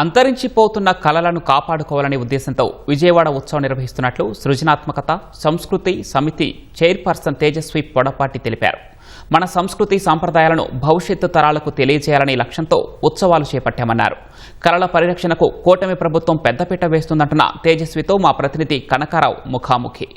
అంతరించిపోతున్న కళలను కాపాడుకోవాలనే ఉద్దేశంతో విజయవాడ ఉత్సవం నిర్వహిస్తున్నట్లు సృజనాత్మకత సంస్కృతి సమితి చైర్పర్సన్ తేజస్వి పొడపాటి తెలిపారు. మన సంస్కృతి సాంప్రదాయాలను భవిష్యత్తు తరాలకు తెలియజేయాలనే లక్ష్యంతో ఉత్సవాలు చేపట్టామన్నారు. కళల పరిరక్షణకు కూటమి ప్రభుత్వం పెద్దపీట వేస్తుందంటున్న తేజస్వితో మా ప్రతినిధి కనకారావు ముఖాముఖి.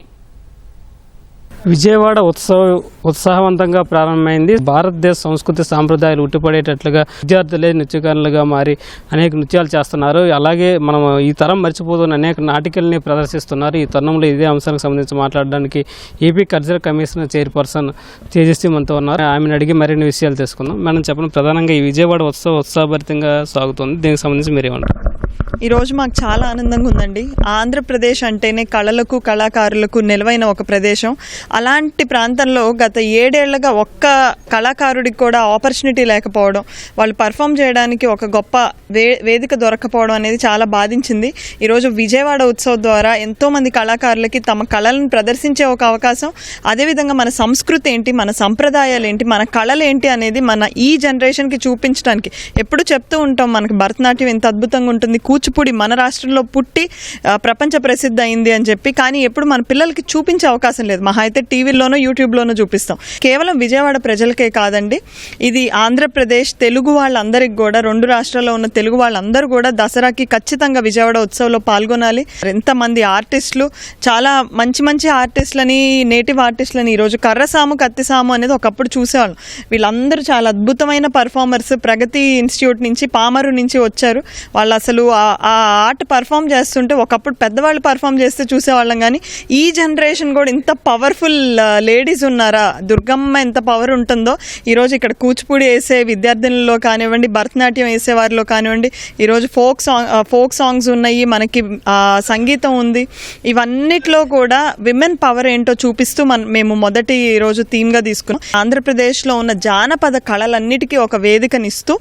విజయవాడ ఉత్సవం ఉత్సాహవంతంగా ప్రారంభమైంది. భారతదేశ సంస్కృతి సాంప్రదాయాలు ఉట్టిపడేటట్లుగా విద్యార్థులే నృత్యకారులుగా మారి అనేక నృత్యాలు చేస్తున్నారు. అలాగే మనం ఈ తరం మర్చిపోతున్న అనేక నాటికల్ని ప్రదర్శిస్తున్నారు. ఈ తరుణంలో ఇదే అంశానికి సంబంధించి మాట్లాడడానికి AP cultural commissioner chairperson Tejaswi మనతో ఉన్నారు. ఆమెను అడిగి మరిన్ని విషయాలు తెలుసుకుందాం. మనం చెప్పడం. ప్రధానంగా ఈ విజయవాడ ఉత్సవం ఉత్సాహభరితంగా సాగుతుంది. దీనికి సంబంధించి మీరేమంటారు ఈరోజు మాకు చాలా ఆనందంగా ఉందండి. ఆంధ్రప్రదేశ్ అంటేనే కళలకు కళాకారులకు నిలవైన ఒక ప్రదేశం. అలాంటి ప్రాంతంలో గత ఏడేళ్ళుగా ఒక్క కళాకారుడికి కూడా ఆపర్చునిటీ లేకపోవడం వాళ్ళు పర్ఫామ్ చేయడానికి ఒక గొప్ప వే వేదిక దొరకపోవడం అనేది చాలా బాధించింది. ఈరోజు విజయవాడ ఉత్సవం ద్వారా ఎంతోమంది కళాకారులకి తమ కళలను ప్రదర్శించే ఒక అవకాశం. అదేవిధంగా మన సంస్కృతి ఏంటి మన సంప్రదాయాలు ఏంటి మన కళలు ఏంటి అనేది మన ఈ జనరేషన్కి చూపించడానికి ఎప్పుడు చెప్తూ ఉంటాం. మనకి భరతనాట్యం ఎంత అద్భుతంగా ఉంటుంది కూచిపూడి మన రాష్ట్రంలో పుట్టి ప్రపంచ ప్రసిద్ధి అయింది అని చెప్పి కానీ ఎప్పుడు మన పిల్లలకి చూపించే అవకాశం లేదు. మహా అయితే టీవీలోనో యూట్యూబ్లోనో చూపిస్తాం. కేవలం విజయవాడ ప్రజలకే కాదండి ఇది ఆంధ్రప్రదేశ్ తెలుగు వాళ్ళందరికీ కూడా రెండు రాష్ట్రాల్లో ఉన్న తెలుగు వాళ్ళందరూ కూడా దసరాకి ఖచ్చితంగా విజయవాడ ఉత్సవంలో పాల్గొనాలి. ఎంతమంది ఆర్టిస్టులు చాలా మంచి మంచి ఆర్టిస్టులని నేటివ్ ఆర్టిస్టులని ఈరోజు కర్రసాము కత్తిసాము అనేది ఒకప్పుడు చూసేవాళ్ళం. వీళ్ళందరూ చాలా అద్భుతమైన పర్ఫార్మర్స్ ప్రగతి ఇన్స్టిట్యూట్ నుంచి పామరు నుంచి వచ్చారు. వాళ్ళు అసలు ఆ- ఆ ఆర్ట్ పర్ఫామ్ చేస్తుంటే ఒకప్పుడు పెద్దవాళ్ళు పర్ఫామ్ చేస్తే చూసేవాళ్ళం కానీ ఈ జనరేషన్ కూడా ఇంత పవర్ఫుల్ లేడీస్ ఉన్నారా? దుర్గమ్మ ఎంత పవర్ ఉంటుందో. ఈరోజు ఇక్కడ కూచిపూడి వేసే విద్యార్థినుల్లో కానివ్వండి భరతనాట్యం వేసే వారిలో కానివ్వండి ఈరోజు ఫోక్ సాంగ్ ఫోక్ సాంగ్స్ ఉన్నాయి మనకి సంగీతం ఉంది. ఇవన్నిట్లో కూడా విమెన్ పవర్ ఏంటో చూపిస్తూ మన మేము మొదటి రోజు థీమ్గా తీసుకున్నాం. ఆంధ్రప్రదేశ్లో ఉన్న జానపద కళలన్నిటికీ ఒక వేదికనిస్తూ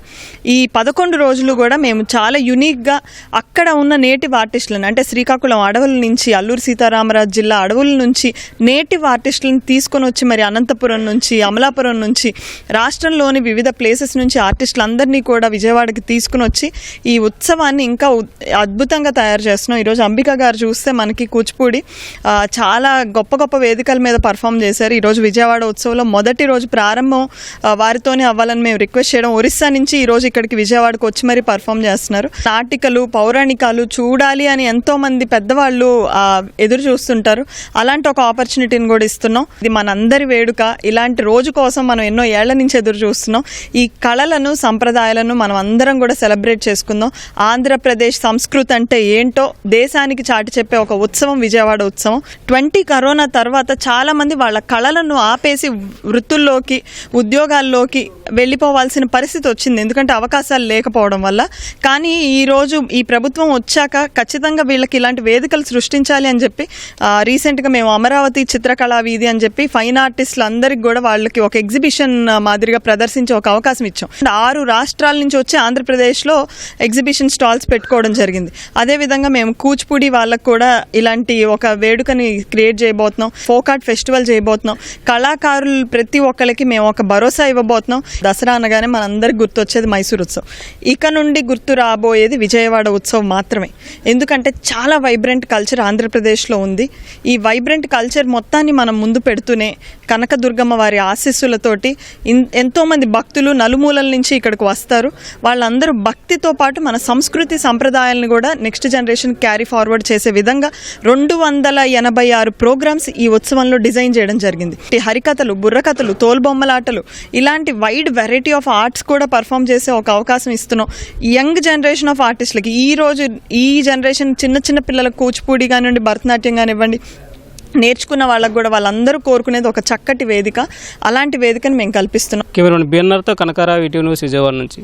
ఈ పదకొండు రోజులు కూడా మేము చాలా యునిక్గా అక్కడ ఉన్న నేటివ్ ఆర్టిస్టులను అంటే శ్రీకాకుళం అడవుల నుంచి అల్లూరు సీతారామరాజు జిల్లా అడవుల నుంచి నేటివ్ ఆర్టిస్టులను తీసుకొని వచ్చి మరి అనంతపురం నుంచి అమలాపురం నుంచి రాష్ట్రంలోని వివిధ ప్లేసెస్ నుంచి ఆర్టిస్టులందరినీ కూడా విజయవాడకి తీసుకుని వచ్చి ఈ ఉత్సవాన్ని ఇంకా అద్భుతంగా తయారు చేస్తున్నాం. ఈరోజు అంబిక గారు చూస్తే మనకి కూచిపూడి చాలా గొప్ప గొప్ప వేదికల మీద పర్ఫామ్ చేశారు. ఈరోజు విజయవాడ ఉత్సవంలో మొదటి రోజు ప్రారంభం వారితోనే అవ్వాలని మేము రిక్వెస్ట్ చేయడం ఒరిస్సా నుంచి ఈరోజు ఇక్కడికి విజయవాడకు వచ్చి మరీ పర్ఫామ్ చేస్తున్నారు. నాటికలు పౌరాణికాలు చూడాలి అని ఎంతో మంది పెద్దవాళ్ళు ఎదురు చూస్తుంటారు. అలాంటి ఒక ఆపర్చునిటీని కూడా ఇస్తున్నాం. ఇది మనందరి వేడుక. ఇలాంటి రోజు కోసం మనం ఎన్నో ఏళ్ళ నుంచి ఎదురు చూస్తున్నాం. ఈ కళలను సంప్రదాయాలను మనం అందరం కూడా సెలబ్రేట్ చేసుకుందాం. ఆంధ్రప్రదేశ్ సంస్కృతి అంటే ఏంటో దేశానికి చాటి చెప్పే ఒక ఉత్సవం విజయవాడ ఉత్సవం. ట్వంటీ కరోనా తర్వాత చాలా మంది వాళ్ళ కళలను ఆపేసి వృత్తుల్లోకి ఉద్యోగాల్లోకి వెళ్ళిపోవాల్సిన పరిస్థితి వచ్చింది. ఎందుకంటే అవకాశాలు లేకపోవడం వల్ల. కానీ ఈరోజు ఈ ప్రభుత్వం వచ్చాక ఖచ్చితంగా వీళ్ళకి ఇలాంటి వేదికలు సృష్టించాలి అని చెప్పి రీసెంట్గా మేము అమరావతి చిత్రకళా వీధి అని చెప్పి ఫైన్ ఆర్టిస్టులు అందరికి కూడా వాళ్ళకి ఒక ఎగ్జిబిషన్ మాదిరిగా ప్రదర్శించే ఒక అవకాశం ఇచ్చాం. ఆరు రాష్ట్రాల నుంచి వచ్చి ఆంధ్రప్రదేశ్లో ఎగ్జిబిషన్ స్టాల్స్ పెట్టుకోవడం జరిగింది. అదేవిధంగా మేము కూచిపూడి వాళ్ళకు కూడా ఇలాంటి ఒక వేడుకని క్రియేట్ చేయబోతున్నాం. ఫోకాట్ ఫెస్టివల్ చేయబోతున్నాం. కళాకారులు ప్రతి ఒక్కరికి మేము ఒక భరోసా ఇవ్వబోతున్నాం. దసరా అనగానే మనందరికి గుర్తొచ్చేది మైసూర్ ఉత్సవం. ఇక నుండి గుర్తు రాబోయేది విజయవాడ ఉత్సవం మాత్రమే. ఎందుకంటే చాలా వైబ్రెంట్ కల్చర్ ఆంధ్రప్రదేశ్లో ఉంది. ఈ వైబ్రెంట్ కల్చర్ మొత్తాన్ని మనం ముందు పెడుతూనే కనకదుర్గమ్మ వారి ఆశీస్సులతోటి ఇన్- ఎంతోమంది భక్తులు నలుమూలల నుంచి ఇక్కడికి వస్తారు. వాళ్ళందరూ భక్తితో పాటు మన సంస్కృతి సంప్రదాయాలను కూడా నెక్స్ట్ జనరేషన్ క్యారీ ఫార్వర్డ్ చేసే విధంగా రెండు వందల ఎనభై ఆరు ప్రోగ్రామ్స్ ఈ ఉత్సవంలో డిజైన్ చేయడం జరిగింది. ఈ హరికథలు బుర్రకథలు తోలుబొమ్మలాటలు ఇలాంటి వైడ్ వెరైటీ ఆఫ్ ఆర్ట్స్ కూడా పర్ఫామ్ చేసే ఒక అవకాశం ఇస్తున్నాం. యంగ్ జనరేషన్ ఆఫ్ ఆర్టిస్టులకి ఈ రోజు ఈ జనరేషన్ చిన్న చిన్న పిల్లలకు కూచిపూడి కానివ్వండి భరతనాట్యం కానివ్వండి నేర్చుకున్న వాళ్ళకు కూడా వాళ్ళందరూ కోరుకునేది ఒక చక్కటి వేదిక. అలాంటి వేదికను మేము కల్పిస్తున్నాం. కేవలం బిఎన్ఆర్తో కనకారావు ఈటీవీ న్యూస్ విజయవాడ నుంచి.